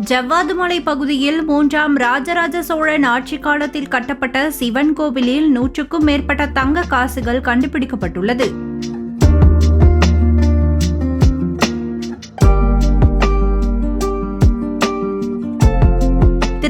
ஜவ்வாதுமலை பகுதியில் மூன்றாம் ராஜராஜ சோழன் ஆட்சி காலத்தில் கட்டப்பட்ட சிவன் கோவிலில் நூற்றுக்கும் மேற்பட்ட தங்க காசுகள் கண்டுபிடிக்கப்பட்டுள்ளது.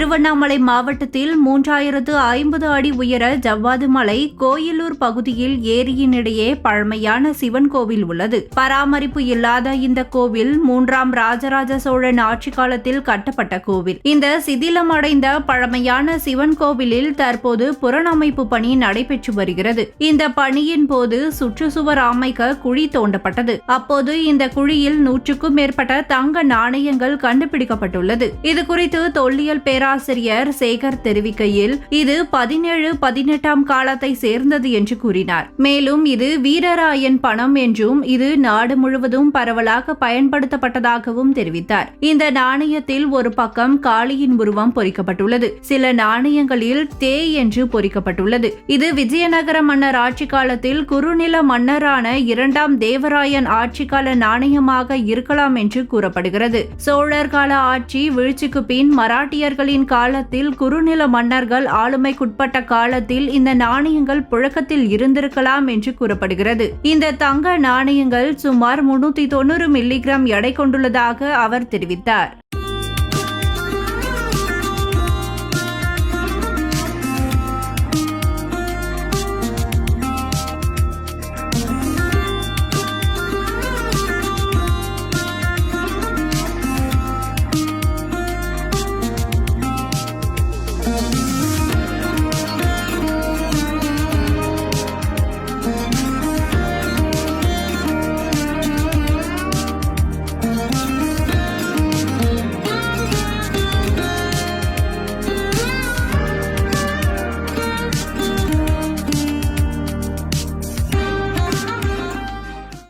திருவண்ணாமலை மாவட்டத்தில் மூன்றாயிரத்து ஐம்பது அடி உயர ஜவ்வாது மலை கோயிலூர் பகுதியில் ஏரியினிடையே பழமையான சிவன் கோவில் உள்ளது. பராமரிப்பு இல்லாத இந்த கோவில் மூன்றாம் ராஜராஜ சோழன் ஆட்சி காலத்தில் கட்டப்பட்ட கோவில். இந்த சிதிலமடைந்த பழமையான சிவன் கோவிலில் தற்போது புறணமைப்பு பணி நடைபெற்று வருகிறது. இந்த பணியின் போது சுற்றுச்சுவர் அமைக்க குழி தோண்டப்பட்டது. அப்போது இந்த குழியில் நூற்றுக்கும் மேற்பட்ட தங்க நாணயங்கள் கண்டுபிடிக்கப்பட்டுள்ளது. இது குறித்து தொல்லியல் பேரா பேராசிரியர் சேகர் தெரிவிக்கையில் இது பதினேழு பதினெட்டாம் காலத்தை சேர்ந்தது என்று கூறினார். மேலும் இது வீரராயன் பணம் என்றும் இது நாடு முழுவதும் பரவலாக பயன்படுத்தப்பட்டதாகவும் தெரிவித்தார். இந்த நாணயத்தில் ஒரு பக்கம் காளியின் உருவம் பொறிக்கப்பட்டுள்ளது சில நாணயங்களில் தே என்று பொறிக்கப்பட்டுள்ளது. இது விஜயநகர மன்னர் ஆட்சி காலத்தில் குறுநில மன்னரான இரண்டாம் தேவராயன் ஆட்சிக்கால நாணயமாக இருக்கலாம் என்று கூறப்படுகிறது. சோழர் கால ஆட்சி வீழ்ச்சிக்கு பின் மராட்டியர்களின் காலத்தில் குறுநில மன்னர்கள் ஆளுமைக்குட்பட்ட காலத்தில் இந்த நாணயங்கள் புழக்கத்தில் இருந்திருக்கலாம் என்று கூறப்படுகிறது. இந்த தங்க நாணயங்கள் சுமார் முன்னூத்தி தொண்ணூறு மில்லிகிராம் எடை கொண்டுள்ளதாக அவர் தெரிவித்தார்.